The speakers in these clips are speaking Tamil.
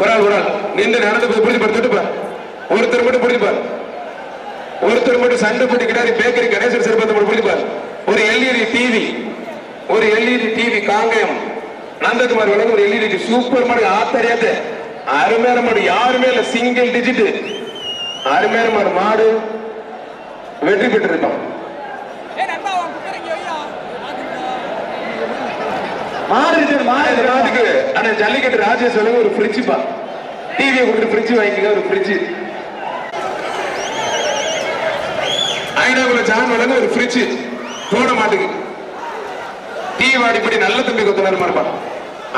ஒரு ஆள் ஒரு ஆள். நின்று நடந்து போய் பிடிச்சு பாரு பாரு. ஒருத்தர் மட்டும் பிடிச்சு பாரு. ஒருத்தர் மட்டும் சண்டை போட்டுக்கிட்டாரு பேக்கரி கணேசன் சிறப்பத்தை மட்டும் பிடிச்சு பாரு. ஒரு எல்இடி டிவி ஒரு எல்இடி டிவி காங்கயம் நந்தகுமார் வழங்க ஒரு எல்இடி சூப்பர் மாடு ஆத்தரியாத அருமையான மாடு யாருமே இல்ல சிங்கிள் டிஜிட் அருமையான மாடு மாடு. வெற்றி பெற்று இருப்பான் மாடு இருக்கு, ஆனா ஜல்லிக்கட்டு ராஜேஷ் ஒரு ஃப்ரிட்ஜ் டிவியை கொடுத்து ஃப்ரிட்ஜ் வாங்கிக்க ஒரு ஃப்ரிட்ஜ் ஐநாகுல ஜான் வழங்க ஒரு ஃப்ரிட்ஜ் போட மாட்டுக்கு. டீ வாடிப்படி நல்ல தம்பி கொத்தனார் இருப்பான்.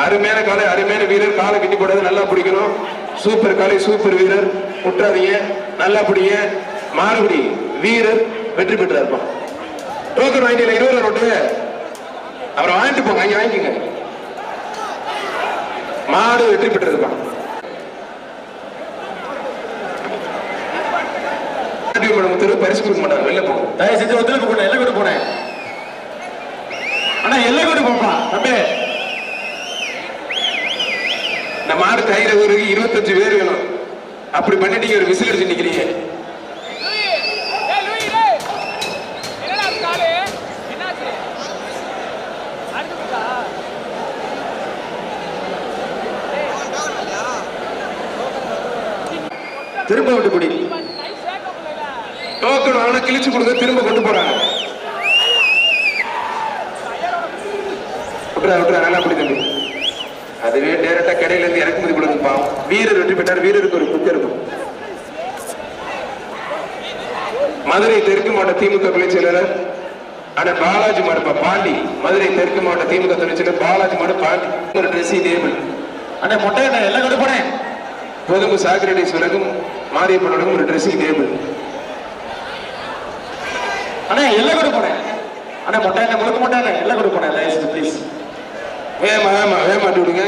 அருமையான காலை அருமையான வீரர். காலை கட்டி போடாது நல்லா பிடிக்கணும். சூப்பர் காலை சூப்பர் வீரர். முட்டாதீங்க நல்லா பிடிங்க. மாறுபடி வீரர் வெற்றி பெற்றா இருப்பான் டோக்கன் வாங்கிட்டு இருபது நோட்டு. அப்புறம் வாங்கிட்டு போங்க அங்க வாங்கிக்கோங்க. மாடு வெற்றி பெற்றிருப்பான் மேடம் பரிசு கொடுக்க மாட்டாங்க வெளில போங்க. தயவு செஞ்சு ஒத்துழைப்பு போனேன் எல்லை கூட போனேன். அண்ணா எல்லை கூட போப்பா தம்பி. இந்த மாடு தயிர ஒரு இருபத்தஞ்சு பேர் வேணும். அப்படி பண்ணிட்டீங்க ஒரு விசில் அடிச்சு நிக்கிறீங்க. திரும்ப விட்டு குடி டோக்கன் வாங்கினா கிழிச்சு கொடுங்க திரும்ப கொண்டு போறாங்க. விட்டுறா விட்டுறா நல்லா பிடி தம்பி. அதுவே டேரக்டா கடையில இருந்து இறக்குமதி கொடுங்க பாவம். வீரர் வெற்றி பெற்றார் வீரருக்கு ஒரு குத்து இருக்கும். மதுரை தெற்கு மாவட்ட திமுக துணை செயலாளர் ஆனா பாலாஜி மாடுப்பா பாண்டி. மதுரை தெற்கு மாவட்ட திமுக துணை செயலர் பாலாஜி மாடு பாண்டி. ஒரு ட்ரெஸ்ஸிங் டேபிள் ஆனா மொட்டை அண்ணா எல்லாம் கூட போனேன். பொதும்பு சாக்ரடிஸ் விலகும் மாரியப்பனுடன் ஒரு ட்ரெஸ்ஸிங் டேபிள் அண்ணா எல்லை கூட போனேன். அண்ணா மொட்டை அண்ணா முழுக்க மொட்டை அண்ணா கூட போனேன் ப்ளீஸ் வேமா வேமா வேமாட்டி விடுங்க.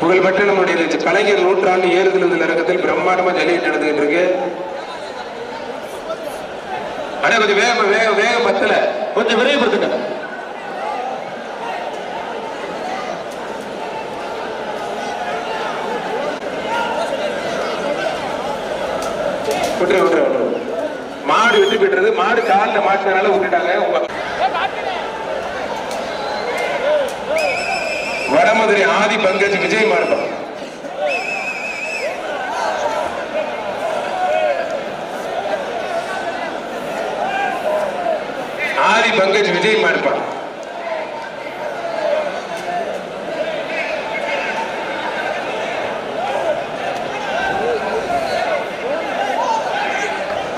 புகழ்பெற்ற நம்முடைய கலைஞர் நூற்றாண்டு ஏறுதல் அரங்கத்தில் பிரம்மாண்டமா ஜல்லிக்கட்டு நடந்துகிட்டு இருக்கு. அண்ணா கொஞ்சம் வேகம் வேக வேகம் பத்தல. கொஞ்சம் விரைவுபடுத்துங்க. விட்டுரு விட்டுரு மாடு வெற்றி பெற்றது. மாடு காலில் மாட்டினால விட்டுட்டாங்க உங்க வடமதுரை ஆதி பங்கஜ் விஜய் மார்க்கம் ஆதி பங்கஜ் விஜய் மார்பா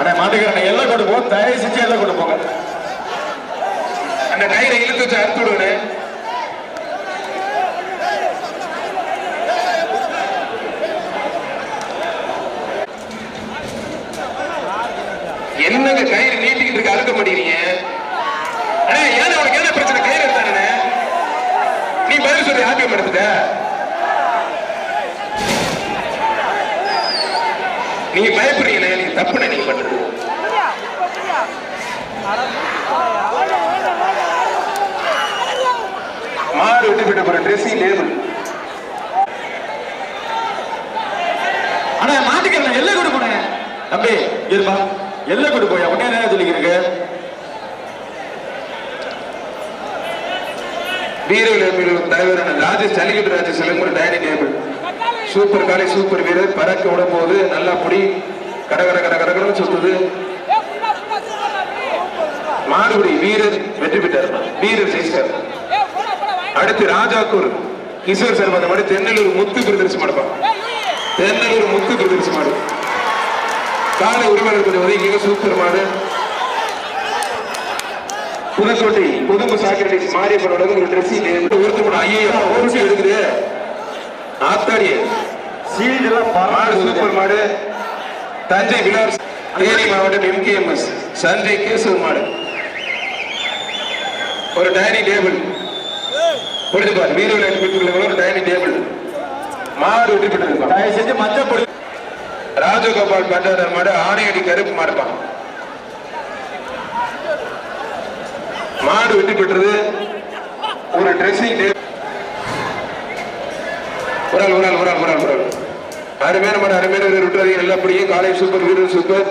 அண்ணா மாட்டுக்கிறேன் எல்லாம் கொண்டு போ. தயவு செஞ்சு எல்லாம் கொண்டு போங்க. அந்த டயரை இழுத்து வச்சு அறுத்து விடுவேன் என்னங்க கயிறு நீட்டிக்கிட்டு இருக்க அறுக்க மாட்டேங்கிறீங்க? அண்ணே, ஏன் அவனுக்கு என்ன பிரச்சனை? கயிறு எடுத்தானே நீ பதில் சொல்லி ஆப்பியம் எடுத்துட்ட? நீங்க பயப்படுறீங்களே நீங்க தப்புண்ணே நீங்க பண்றது. மாடு விட்டு விட்டு போற ட்ரெஸ்ஸிங் லேபிள் அண்ணா மாட்டுக்கிறேன் எல்லை கொண்டு போனேன் தம்பி இருப்பா. எல்லை கொண்டு போய் உடனே என்ன சொல்லிக்கிறீங்க வீரர்கள் தலைவரான Rajesh jallikattu Rajesh Silambaram dining table super காலை சூப்பர் வீரர். பறக்க விடும் போது நல்லா புடி. கட கட சுத்துது. மாறுபடி வீரர் வெற்றி பெற்றார். வீரர் ஜெயிச்சார் அடுத்து ராஜாக்கூர். கிஷோர் சார் பார்த்த மாதிரி தென்னலூர் முத்து பிரதர்சி மாடுப்பான் தென்னலூர் முத்து பிரதர்சி மாடு. காலை உரிமையாளர் கொஞ்சம் ஒதுங்கிங்க சூப்பர் மாடு. புதுக்கோட்டை புதும்பு சாக்கிரடி மாரியப்பனோட ஒரு ட்ரெஸ்ஸிங் ஒருத்தர் ஐயோ ஓடிச்சு எடுக்குது ஆத்தாடி. சீல்டு எல்லாம் மாடு சூப்பர் மாடு. தஞ்சை விலாஸ் தேனி மாவட்டம் எம்கேஎம்எஸ். சஞ்சய் கேசவ் மாடு. ஒரு டைனிங் டேபிள். புரிஞ்சு பாரு விளையாட்டு வீட்டுக்குள்ள ஒரு டைனிங் டேபிள். மாடு வெற்றி பெற்றிருப்பான் தயவு செஞ்சு மஞ்சள் பொடி. ராஜகோபால் பண்டாரர் மாடு ஆணையடி கருப்பு மாடுப்பான் மாடு வெற்றி பெற்றது ஒரு ட்ரெஸ்ஸிங் டேபிள் ஒரு ஆள் ஒரு ஆள் ஒரு ஆள் ஒரு ஆள் ஒரு ஆள் அருமையான மாடு அருமையான வீரர் விட்டுறாதீங்க எல்லாம் அப்படியே காலை சூப்பர் வீரர் சூப்பர்.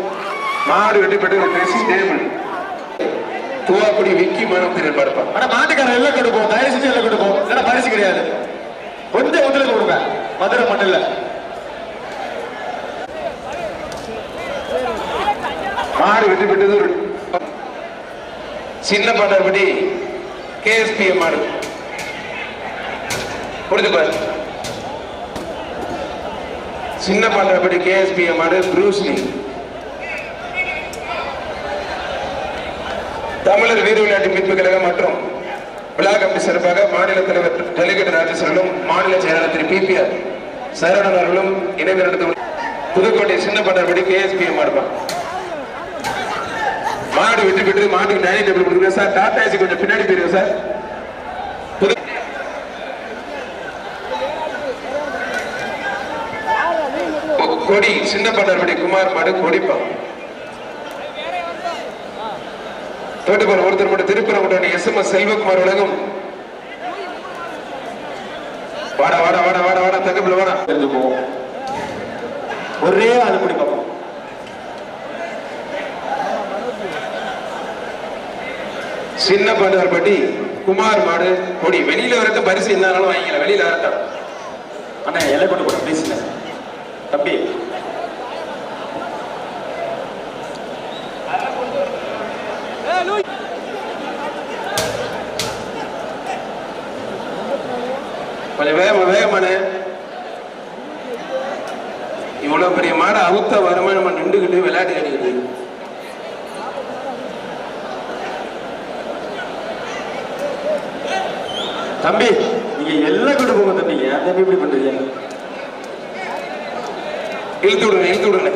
மாடு வெட்டி பெற்று ட்ரெஸ்ஸிங் டேபிள் தூவாக்குடி விக்கி மனம் திறன் பார்ப்பான். ஆனா மாட்டுக்காரன் எல்லாம் கொடுப்போம் தயவு செஞ்சு எல்லாம் கொடுப்போம் இல்லைன்னா பரிசு கிடையாது. கொஞ்சம் ஒத்துழைப்பு கொடுங்க. மதுரை மட்டும் இல்ல. மாடு வெற்றி பெற்றது ஒரு சின்ன பாட்டார்படி கேஎஸ்பிஎம் மாடு. புரிஞ்சு பாரு சின்ன பாட்டார்படி கேஎஸ்பிஎம் மாடு ப்ரூஸ்லி தமிழர் வீர விளையாட்டு மீட்பு கழகம் மற்றும் விழா கமிட்டி சிறப்பாக மாநில தலைவர் டெலிகேட் ராஜேஸ்வரனும் மாநில செயலாளர் திரு பிபிஆர் சரவணன் அவர்களும் இணைந்து புதுக்கோட்டை சின்ன பாட்டார்படி கேஎஸ்பிஎம் மாடுப்பான் மாடு வெற்றி பெற்று மாட்டுக்கு டைனிங் டேபிள் கொடுக்குறேன் சார். டாடா ஏசி கொஞ்சம் பின்னாடி போயிருக்கேன் சார் புது கொ- கொடி சின்ன பண்டார்படி குமார் மாடு கொடிப்பா தோட்டுப்பார் ஒருத்தர் மட்டும் திருப்பரங்குடன் எஸ் எம் எஸ் செல்வகுமார் உலகம் வாடா வாடா வாடா வாடா வாடா தங்கப்பில் வாடா. தெரிஞ்சு போவோம் ஒரே ஆள் பிடி பார்ப்போம். சின்ன பண்டார்பட்டி குமார் மாடு கொடி. வெளியில வரட்டும் பரிசு இருந்தாலும் வாங்கிக்கலாம். வெளியில வரட்டும். அண்ணா எல்லை கொண்டு போட ப்ளீஸ் தம்பி கொஞ்சம் வேகமா வேகமானே இவ்வளவு பெரிய மாடை அவுத்த வருமா நம்ம நின்றுகிட்டு விளையாட்டு கிடைக்குது தம்பி நீங்க எல்லாம் கொண்டு போங்க தம்பி. ஏன் தம்பி இப்படி பண்றீங்க? இழுத்து விடுங்க இழுத்து விடுங்க.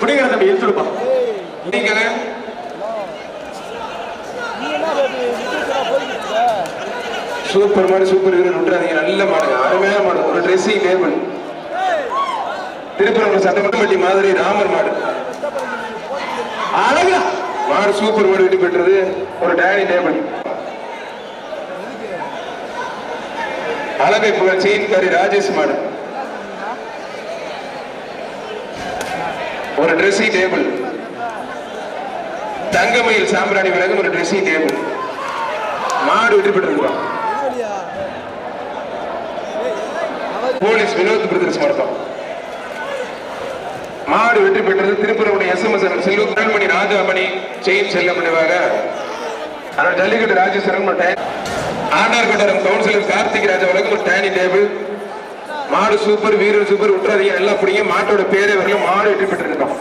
பிடிக்கிற தம்பி இழுத்து விடுப்பா. நீங்க சூப்பர் மாடு சூப்பர் ஹீரோ விட்டுறாதீங்க நல்ல மாடுங்க. அருமையான மாடு. ஒரு ட்ரெஸ்ஸிங் டேபிள் திருப்பரங்குன்றம் சட்டமன்றப்பட்டி மாதிரி ராமர் மாடு. அழகா! மாடு சூப்பர் மாடு வெட்டி பெற்றது. ஒரு டேனி டேபிள் அழகை புகழ் செயின்காரி ராஜேஷ் மாடு. ஒரு ட்ரெஸ்ஸிங் டேபிள் தங்கமயில் சாம்பிராணி விலகும் ஒரு ட்ரெஸ்ஸிங் டேபிள் மாடு வெற்றி பெற்றிருக்கிறான் போலீஸ் வினோத் பிரதர்ஸ் மருத்துவம். மாடு வெற்றி பெற்றது திருப்பூருடைய எஸ் எம் எஸ் செல்வ கல்மணி ராஜாமணி செயின் செல்ல முடிவாக ஆனால் ஜல்லிக்கட்டு ராஜேஸ்வரன் மற்றும் ஆண்டார் கொண்டாரம் கவுன்சிலர் கார்த்திக் ராஜா வழங்கும் ஒரு டேனி டேபிள். மாடு சூப்பர் வீரர் சூப்பர் விட்டுறாதீங்க எல்லாம் பிடிங்க. மாட்டோட பேரே வரல மாடு வெற்றி பெற்றிருக்கோம்